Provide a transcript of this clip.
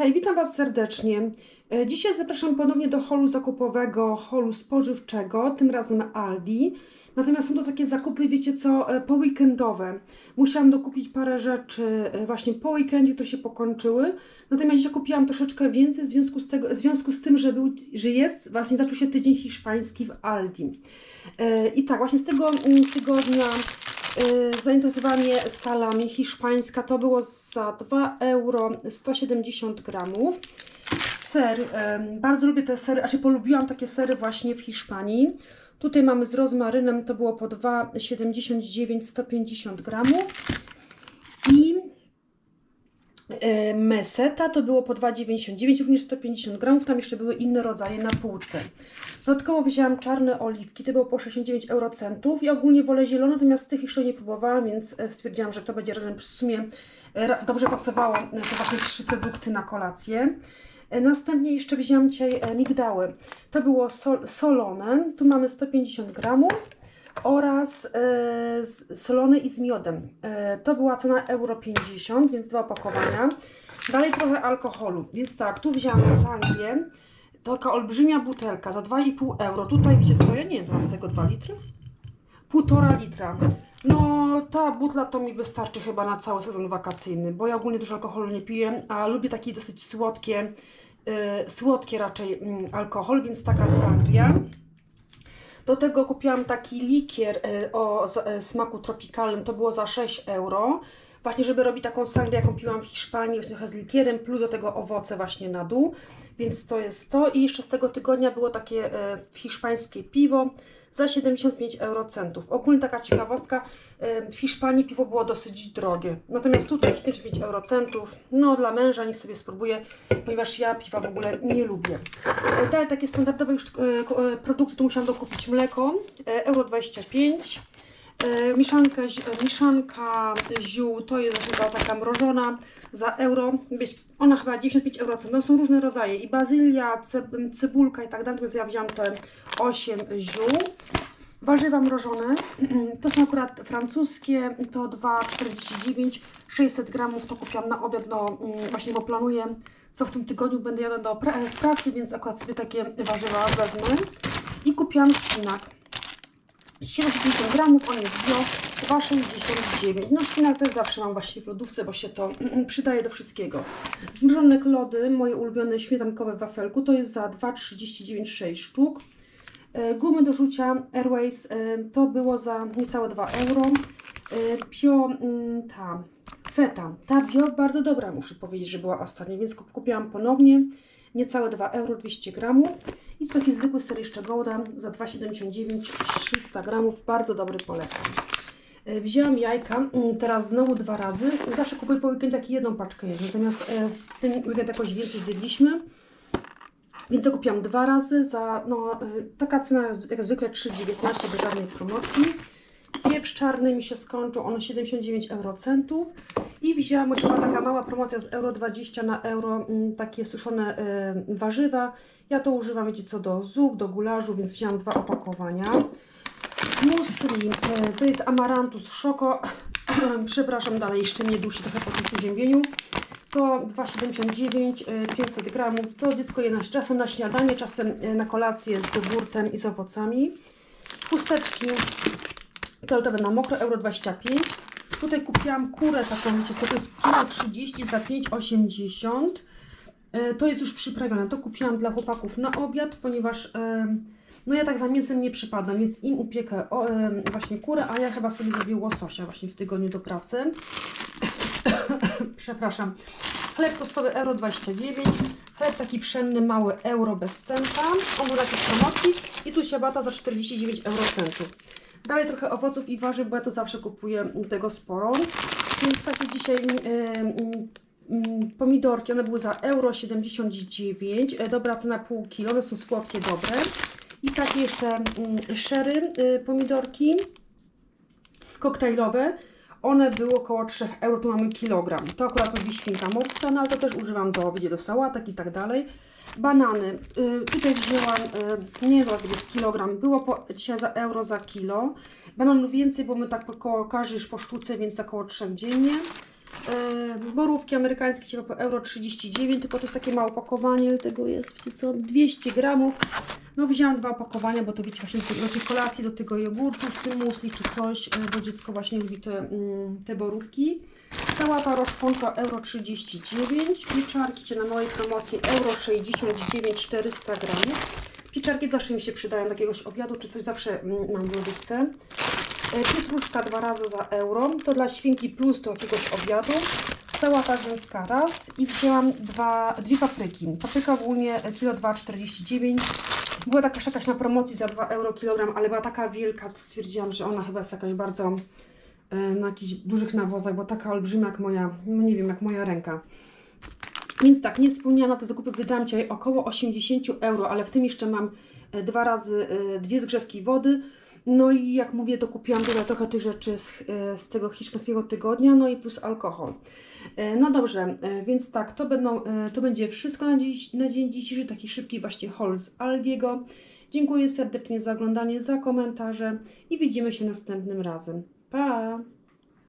Hej, witam Was serdecznie. E, Dzisiaj zapraszam ponownie do holu zakupowego, holu spożywczego, tym razem Aldi. Natomiast są to takie zakupy, wiecie co, e, poweekendowe. Musiałam dokupić parę rzeczy e, właśnie po weekendzie, które się pokończyły. Natomiast dzisiaj kupiłam troszeczkę więcej w związku z, tego, w związku z tym, że, był, że jest, właśnie zaczął się tydzień hiszpański w Aldi. I tak, właśnie z tego mm, tygodnia e, zainteresowanie salami hiszpańska to było za 2 euro 170 gramów. Ser, bardzo lubię te sery, znaczy polubiłam takie sery właśnie w Hiszpanii. Tutaj mamy z rozmarynem, to było po 2,79 150 gramów. I e, meseta to było po 2,99, również 150 gramów. Tam jeszcze były inne rodzaje na półce. Dodatkowo wzięłam czarne oliwki, to było po 69 eurocentów. Ja ogólnie wolę zielone, natomiast tych jeszcze nie próbowałam, więc e, stwierdziłam, że to będzie razem w sumie e, dobrze pasowało te właśnie trzy produkty na kolację. E, Następnie jeszcze wzięłam dzisiaj migdały. To było sol, solone, tu mamy 150 gramów oraz e, z, solone i z miodem. E, to była cena euro 50, więc dwa opakowania. Dalej trochę alkoholu, więc tak, tu wzięłam sangrię. To taka olbrzymia butelka za 2,5 euro. Tutaj wiecie co, ja nie wiem, to mamy tego 2 litry? Półtora litra. No, ta butla to mi wystarczy chyba na cały sezon wakacyjny, bo ja ogólnie dużo alkoholu nie piję, a lubię taki dosyć słodkie, y, słodkie raczej mm, alkohol, więc taka sangria. Do tego kupiłam taki likier y, o y, smaku tropikalnym, to było za 6 euro. Właśnie, żeby robić taką sangrię, jaką piłam w Hiszpanii, właśnie trochę z likierem, plus do tego owoce właśnie na dół. Więc to jest to. I jeszcze z tego tygodnia było takie y, hiszpańskie piwo za 75 eurocentów. Ogólnie taka ciekawostka, w Hiszpanii piwo było dosyć drogie. Natomiast tutaj 75 eurocentów, no dla męża niech sobie spróbuje, ponieważ ja piwa w ogóle nie lubię. Dalej takie standardowe już ko- y, produkty, tu musiałam dokupić mleko, y, euro 25 E, Mieszanka, zi- mieszanka ziół to jest chyba taka mrożona za euro. Ona chyba 95 euro. No są różne rodzaje i bazylia, cebulka i tak dalej. Więc ja wziąłam te 8 ziół. Warzywa mrożone, to są akurat francuskie, to 2,49, 600 gramów, to kupiłam na obiad, no mm, właśnie, bo planuję, co w tym tygodniu będę jadła do pra- pracy, więc akurat sobie takie warzywa wezmę. I kupiłam szpinak. 750 gramów, on jest bio, 2,69. No szpinak też zawsze mam właśnie w lodówce, bo się to przydaje do wszystkiego. Zmrożone lody, moje ulubione śmietankowe w wafelku, to jest za 2,39 6 sztuk. E, Gumy do rzucia Airways e, to było za niecałe 2 euro. E, Bio, mm, ta feta, ta bio bardzo dobra muszę powiedzieć, że była ostatnio, więc kup- kupiłam ponownie. Niecałe 2 euro, 200 gramów. I taki zwykły ser jeszcze Golda za 2,79, 300 gramów, bardzo dobry polecam. E, Wzięłam jajka, mm, teraz znowu dwa razy. Zawsze kupuję po weekendach jedną paczkę jajek, natomiast e, w tym weekend jakoś więcej zjedliśmy. Więc to kupiłam dwa razy za, no, y, taka cena jak zwykle 3,19 bez żadnej promocji. Pieprz czarny mi się skończył, on 79 eurocentów. I wzięłam, bo była taka mała promocja z euro 20 na euro, mm, takie suszone y, warzywa. Ja to używam, wiecie co, do zup, do gularzu, więc wzięłam dwa opakowania. Musli, y, to jest amarantus szoko. Przepraszam, dalej jeszcze mnie dusi trochę po tym przeziębieniu. To 2,79, y, 500 gramów. To dziecko je na, czasem na śniadanie, czasem y, na kolację z jogurtem i z owocami. Chusteczki toaletowe na mokro, euro 25. Tutaj kupiłam kurę taką, wiecie co, to jest kilo 30 za 5,80. Y, To jest już przyprawione. To kupiłam dla chłopaków na obiad, ponieważ em, no ja tak za mięsem nie przypadam, więc im upiekę o, em, właśnie kurę, a ja chyba sobie zrobię łososia właśnie w tygodniu do pracy. Przepraszam. Chleb tostowy euro 29. Chleb taki pszenny mały euro bez centa. Taki w promocji. I tu ciabata za 49 eurocentów. Dalej trochę owoców i warzyw, bo ja to zawsze kupuję tego sporo. Więc takie dzisiaj pomidorki, one były za euro 79. E, dobra cena pół kilo, one są słodkie, dobre. I takie jeszcze mm, szery e, pomidorki koktajlowe. One były około 3 euro, tu mamy kilogram. To akurat lubi świnka morska, no ale to też używam do, wiecie, do sałatek i tak dalej. Banany. Y, tutaj wzięłam, y, nie wiem, jest kilogram. Było po, dzisiaj za euro za kilo. Bananów więcej, bo my tak około każdy już po sztuce, więc około 3 dziennie. Borówki amerykańskie ciepłe po euro 39, tylko to jest takie małe opakowanie, tego jest, wiecie co, 200 gramów. No wzięłam dwa opakowania, bo to wiecie właśnie do tej- kolacji, do tego jogurtu z tym musli czy coś, e, bo dziecko właśnie lubi te, mm, te borówki. Sałata roszponka euro 39, pieczarki cię na małej promocji euro 69, 400 gramów. Pieczarki zawsze mi się przydają do jakiegoś obiadu czy coś, zawsze mm, mam w lodówce. E, Pietruszka dwa razy za euro, to dla świnki plus do jakiegoś obiadu. Sałata rzymska raz i wzięłam dwa, dwie papryki. Papryka ogólnie e, kilo 2,49. Była taka jakaś na promocji za 2 euro kilogram, ale była taka wielka, stwierdziłam, że ona chyba jest jakaś bardzo e, na jakichś dużych nawozach, bo taka olbrzymia jak moja, no nie wiem, jak moja ręka. Więc tak, nie wspomniałam, na te zakupy wydałam dzisiaj około 80 euro, ale w tym jeszcze mam dwa razy dwie zgrzewki wody. No i jak mówię, dokupiłam tutaj trochę tych rzeczy z, e, z tego hiszpańskiego tygodnia, no i plus alkohol. E, No dobrze, e, więc tak, to, będą, to będzie wszystko na, dziś, na dzień dzisiejszy, taki szybki właśnie haul z Aldiego. Dziękuję serdecznie za oglądanie, za komentarze i widzimy się następnym razem. Pa!